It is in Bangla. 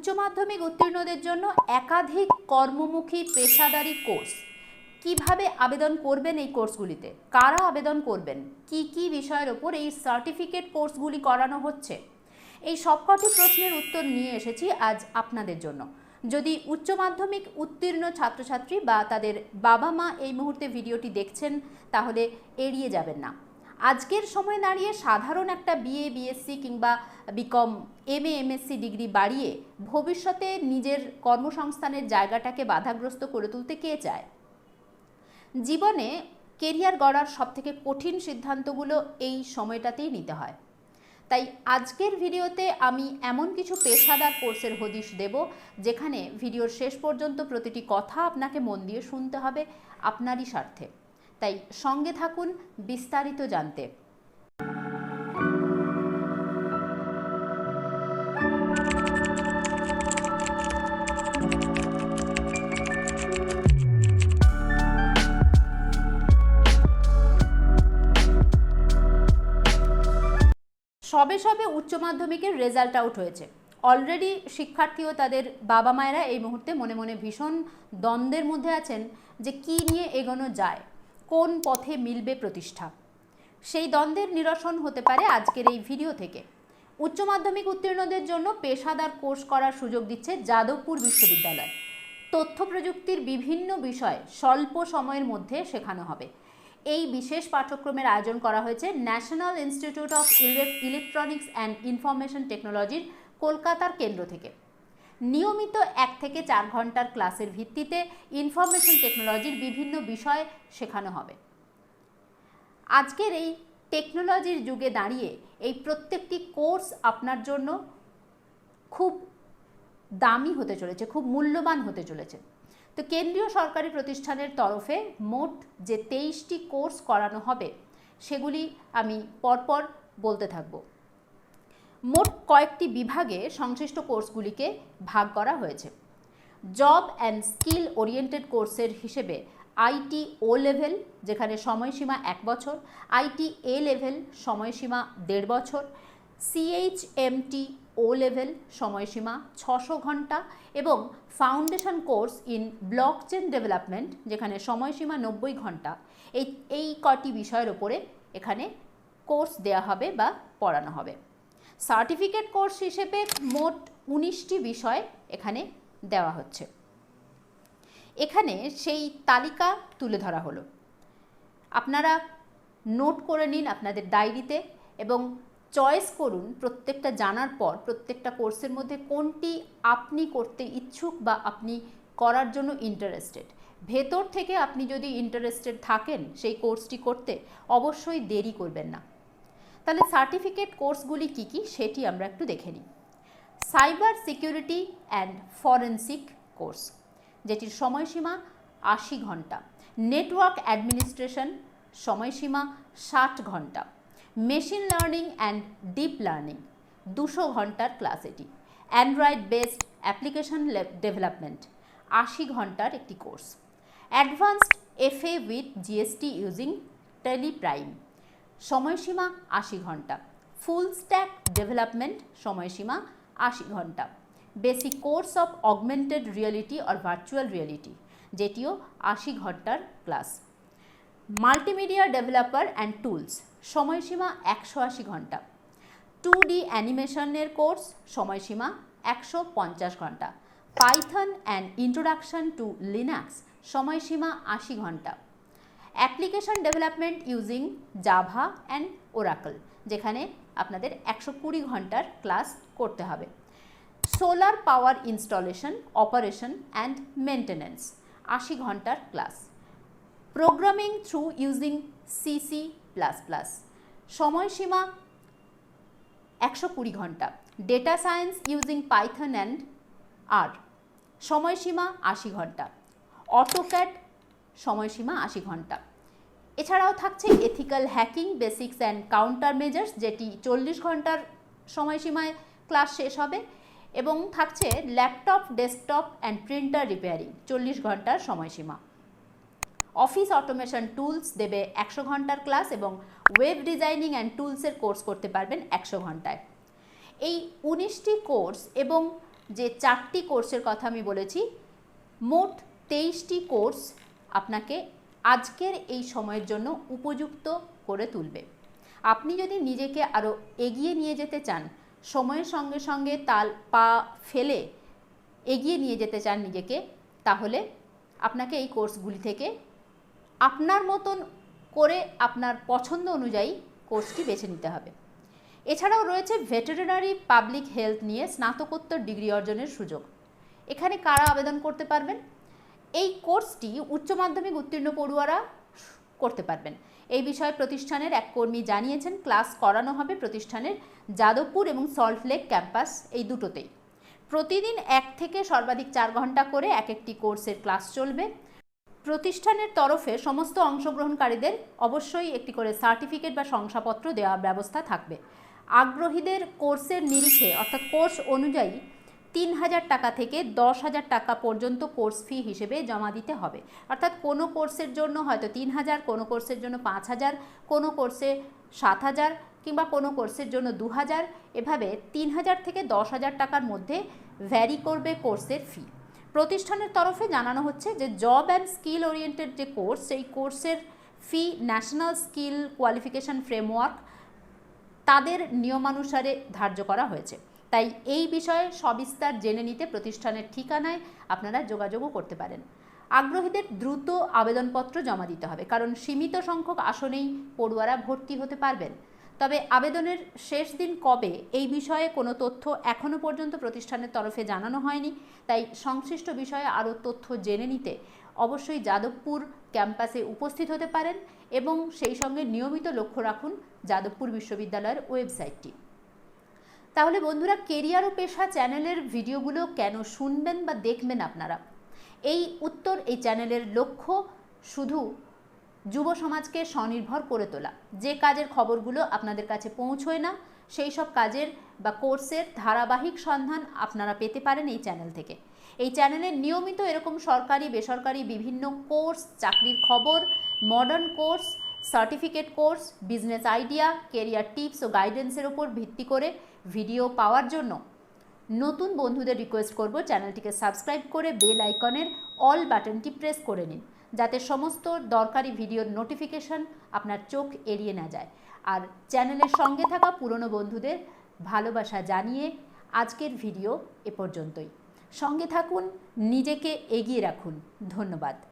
উচ্চ মাধ্যমিক উত্তীর্ণদের জন্য একাধিক কর্মমুখী পেশাদারি কোর্স। কীভাবে আবেদন করবেন এই কোর্সগুলিতে? কারা আবেদন করবেন? কি কি বিষয়ের ওপর এই সার্টিফিকেট কোর্সগুলি করানো হচ্ছে? এই সবকটি প্রশ্নের উত্তর নিয়ে এসেছি আজ আপনাদের জন্য। যদি উচ্চ মাধ্যমিক উত্তীর্ণ ছাত্রছাত্রী বা তাদের বাবা মা এই মুহূর্তে ভিডিওটি দেখছেন, তাহলে এড়িয়ে যাবেন না। আজকের সময় দাঁড়িয়ে সাধারণ একটা বিএ বিএসসি কিংবা BCom M A MSc degree বাড়িয়ে ভবিষ্যতে নিজের কর্মসংস্থানের জায়গাটাকে বাধাগ্রস্ত করে তুলতে কে চায়? জীবনে কেরিয়ার গড়ার সবথেকে কঠিন সিদ্ধান্তগুলো এই সময়টাতেই নিতে হয়। তাই আজকের ভিডিওতে আমি এমন কিছু পেশাদার কোর্সের হদিশ দেব, যেখানে ভিডিওর শেষ পর্যন্ত প্রতিটি কথা আপনাকে মন দিয়ে শুনতে হবে আপনারই স্বার্থে। তাই সঙ্গে থাকুন বিস্তারিত জানতে। সবে সবে উচ্চ মাধ্যমিকের রেজাল্ট আউট হয়েছে। অলরেডি শিক্ষার্থী ও তাদের বাবা মায়েরা এই মুহূর্তে মনে মনে ভীষণ দ্বন্দ্বের মধ্যে আছেন যে কি নিয়ে এগোনো যায়। কোন পথে মিলবে প্রতিষ্ঠা? সেই দ্বন্দ্বের নিরসন হতে পারে আজকের এই ভিডিও থেকে। উচ্চ মাধ্যমিক উত্তীর্ণদের জন্য পেশাদার কোর্স করার সুযোগ দিচ্ছে যাদবপুর বিশ্ববিদ্যালয়। তথ্য প্রযুক্তির বিভিন্ন বিষয় স্বল্প সময়ের মধ্যে শেখানো হবে। এই বিশেষ পাঠ্যক্রমের আয়োজন করা হয়েছে national institute of electronics and information টেকনোলজির কলকাতার কেন্দ্র থেকে। নিয়মিত এক থেকে চার ঘণ্টার ক্লাসের ভিত্তিতে ইনফরমেশন টেকনোলজির বিভিন্ন বিষয় শেখানো হবে। আজকের এই টেকনোলজির যুগে দাঁড়িয়ে এই প্রত্যেকটি কোর্স আপনার জন্য খুব দামি হতে চলেছে, খুব মূল্যবান হতে চলেছে। তো কেন্দ্রীয় সরকারি প্রতিষ্ঠানের তরফে মোট যে তেইশটি কোর্স করানো হবে, সেগুলি আমি পরপর বলতে থাকব। মোট কয়েকটি বিভাগে সংশ্লিষ্ট কোর্সগুলিকে ভাগ করা হয়েছে। জব অ্যান্ড স্কিল ওরিয়েন্টেড কোর্সের হিসেবে আইটি ও লেভেল, যেখানে সময়সীমা এক বছর, আইটি এ লেভেল, সময়সীমা দেড় বছর সিএইচএমটি ও লেভেল, সময়সীমা ছশো ঘণ্টা এবং foundation course in blockchain development, যেখানে সময়সীমা নব্বই ঘণ্টা। এই এই কটি বিষয়ের ওপরে এখানে কোর্স দেওয়া হবে বা পড়ানো হবে। সার্টিফিকেট কোর্স হিসেবে মোট উনিশটি বিষয় এখানে দেওয়া হচ্ছে। এখানে সেই তালিকা তুলে ধরা হলো। আপনারা নোট করে নিন আপনাদের ডায়েরিতে এবং চয়েস করুন প্রত্যেকটা জানার পর প্রত্যেকটা কোর্সের মধ্যে কোনটি আপনি করতে ইচ্ছুক বা আপনি করার জন্য ইন্টারেস্টেড। ভেতর থেকে আপনি যদি ইন্টারেস্টেড থাকেন সেই কোর্সটি করতে, অবশ্যই দেরি করবেন না। তাহলে সার্টিফিকেট কোর্সগুলি কী কী সেটি আমরা একটু দেখে নিই। Cyber security and forensic course যেটির সময়সীমা আশি ঘণ্টা। নেটওয়ার্ক অ্যাডমিনিস্ট্রেশন সময়সীমা ষাট ঘণ্টা। Machine learning and deep learning দুশো ঘণ্টার ক্লাস এটি। অ্যান্ড্রয়েড বেসড অ্যাপ্লিকেশন ডেভেলপমেন্ট আশি ঘণ্টার একটি course advanced FA with GST using Tally Prime সময়সীমা আশি ঘণ্টা। ফুল স্ট্যাক ডেভেলপমেন্ট সময়সীমা আশি ঘণ্টা। Basic course of augmented reality or virtual reality, যেটিও আশি ঘণ্টার class. Multimedia developer and tools, সময়সীমা একশো আশি ঘণ্টা। টু ডি অ্যানিমেশনের কোর্স, সময়সীমা একশো পঞ্চাশ ঘণ্টা। Python and introduction to Linux, সময়সীমা আশি ঘণ্টা। Application development using Java and Oracle, যেখানে আপনাদের একশো কুড়ি ঘণ্টার ক্লাস করতে হবে। Solar power installation, operation and maintenance আশি ঘণ্টার class. Programming through using C C plus plus, সময়সীমা একশো কুড়ি ঘণ্টা। Data science using Python and R, সময়সীমা আশি ঘণ্টা। অটোক্যাট সময়সীমা আশি ঘণ্টা। এছাড়াও থাকছে ethical hacking basics and countermeasures যেটি চল্লিশ ঘণ্টার সময়সীমায় ক্লাস শেষ হবে, এবং থাকছে laptop desktop and printer repairing চল্লিশ ঘণ্টার সময়সীমা। অফিস অটোমেশন টুলস দেবে একশো ঘণ্টার ক্লাস এবং ওয়েব ডিজাইনিং অ্যান্ড টুলসের কোর্স করতে পারবেন একশো ঘন্টায়। এই উনিশটি কোর্স এবং যে চারটি কোর্সের কথা আমি বলেছি, মোট তেইশটি কোর্স আপনাকে আজকের এই সময়ের জন্য উপযুক্ত করে তুলবে। আপনি যদি নিজেকে আরও এগিয়ে নিয়ে যেতে চান, সময়ের সঙ্গে সঙ্গে তাল পা ফেলে এগিয়ে নিয়ে যেতে চান নিজেকে, তাহলে আপনাকে এই কোর্সগুলি থেকে আপনার মতন করে আপনার পছন্দ অনুযায়ী কোর্সটি বেছে নিতে হবে। এছাড়াও রয়েছে ভেটেরিনারি পাবলিক হেলথ নিয়ে স্নাতকোত্তর ডিগ্রি অর্জনের সুযোগ। এখানে কারা আবেদন করতে পারবেন? এই কোর্সটি উচ্চ মাধ্যমিক উত্তীর্ণ পড়ুয়ারা করতে পারবেন। এই বিষয়ে প্রতিষ্ঠানের এক কর্মী জানিয়েছেন, ক্লাস করানো হবে প্রতিষ্ঠানের যাদবপুর এবং সল্টলেক ক্যাম্পাস এই দুটোতেই। প্রতিদিন এক থেকে সর্বাধিক চার ঘণ্টা করে এক একটি কোর্সের ক্লাস চলবে। প্রতিষ্ঠানের তরফে সমস্ত অংশগ্রহণকারীদের অবশ্যই একটি করে সার্টিফিকেট বা শংসাপত্র দেওয়ার ব্যবস্থা থাকবে। আগ্রহীদের কোর্সের নিরিখে, অর্থাৎ কোর্স অনুযায়ী তিন হাজার টাকা থেকে দশ হাজার টাকা পর্যন্ত কোর্স ফি হিসেবে জমা দিতে হবে। অর্থাৎ কোনো কোর্সের জন্য হয়তো তিন হাজার কোনো কোর্সের জন্য পাঁচ হাজার কোনো কোর্সে সাত হাজার কিংবা কোনো কোর্সের জন্য দু হাজার এভাবে তিন হাজার থেকে দশ হাজার টাকার মধ্যে ভ্যারি করবে কোর্সের ফি প্রতিষ্ঠানের তরফে জানানো হচ্ছে যে জব অ্যান্ড স্কিল ওরিয়েন্টেড যে কোর্স, সেই কোর্সের fee national skill qualification framework তাদের নিয়মানুসারে ধার্য করা হয়েছে। তাই এই বিষয়ে সবিস্তার জেনে নিতে প্রতিষ্ঠানের ঠিকানায় আপনারা যোগাযোগও করতে পারেন। আগ্রহীদের দ্রুত আবেদনপত্র জমা দিতে হবে, কারণ সীমিত সংখ্যক আসনেই পড়ুয়ারা ভর্তি হতে পারবেন। তবে আবেদনের শেষ দিন কবে এই বিষয়ে কোনো তথ্য এখনও পর্যন্ত প্রতিষ্ঠানের তরফে জানানো হয়নি, তাই সংশ্লিষ্ট বিষয়ে আরও তথ্য জেনে নিতে অবশ্যই যাদবপুর ক্যাম্পাসে উপস্থিত হতে পারেন এবং সেই সঙ্গে নিয়মিত লক্ষ্য রাখুন যাদবপুর বিশ্ববিদ্যালয়ের ওয়েবসাইটটি। তাহলে বন্ধুরা কেরিয়ার ও পেশা চ্যানেলের ভিডিওগুলো কেন শুনবেন বা দেখবেন আপনারা? এই উত্তর এই চ্যানেলের লক্ষ্য শুধু যুব সমাজকে স্বনির্ভর করে তোলা। যে কাজের খবরগুলো আপনাদের কাছে পৌঁছয় না, সেই সব কাজের বা কোর্সের ধারাবাহিক সন্ধান আপনারা পেতে পারেন এই চ্যানেল থেকে। এই চ্যানেলে নিয়মিত এরকম সরকারি, বেসরকারি বিভিন্ন কোর্স, চাকরির খবর modern course certificate course business idea career tips ও গাইডেন্সের ওপর ভিত্তি করে ভিডিও পাওয়ার জন্য। নতুন বন্ধুদের রিকোয়েস্ট করব চ্যানেলটিকে সাবস্ক্রাইব করে বেল আইকনের অল বাটনটি প্রেস করে নিন, যাতে সমস্ত দরকারি ভিডিওর নোটিফিকেশন আপনার চোখ এড়িয়ে না যায়। আর চ্যানেলের সঙ্গে থাকা পুরনো বন্ধুদের ভালোবাসা জানিয়ে আজকের ভিডিও এ পর্যন্তই। সঙ্গে থাকুন, নিজেকে এগিয়ে রাখুন। ধন্যবাদ।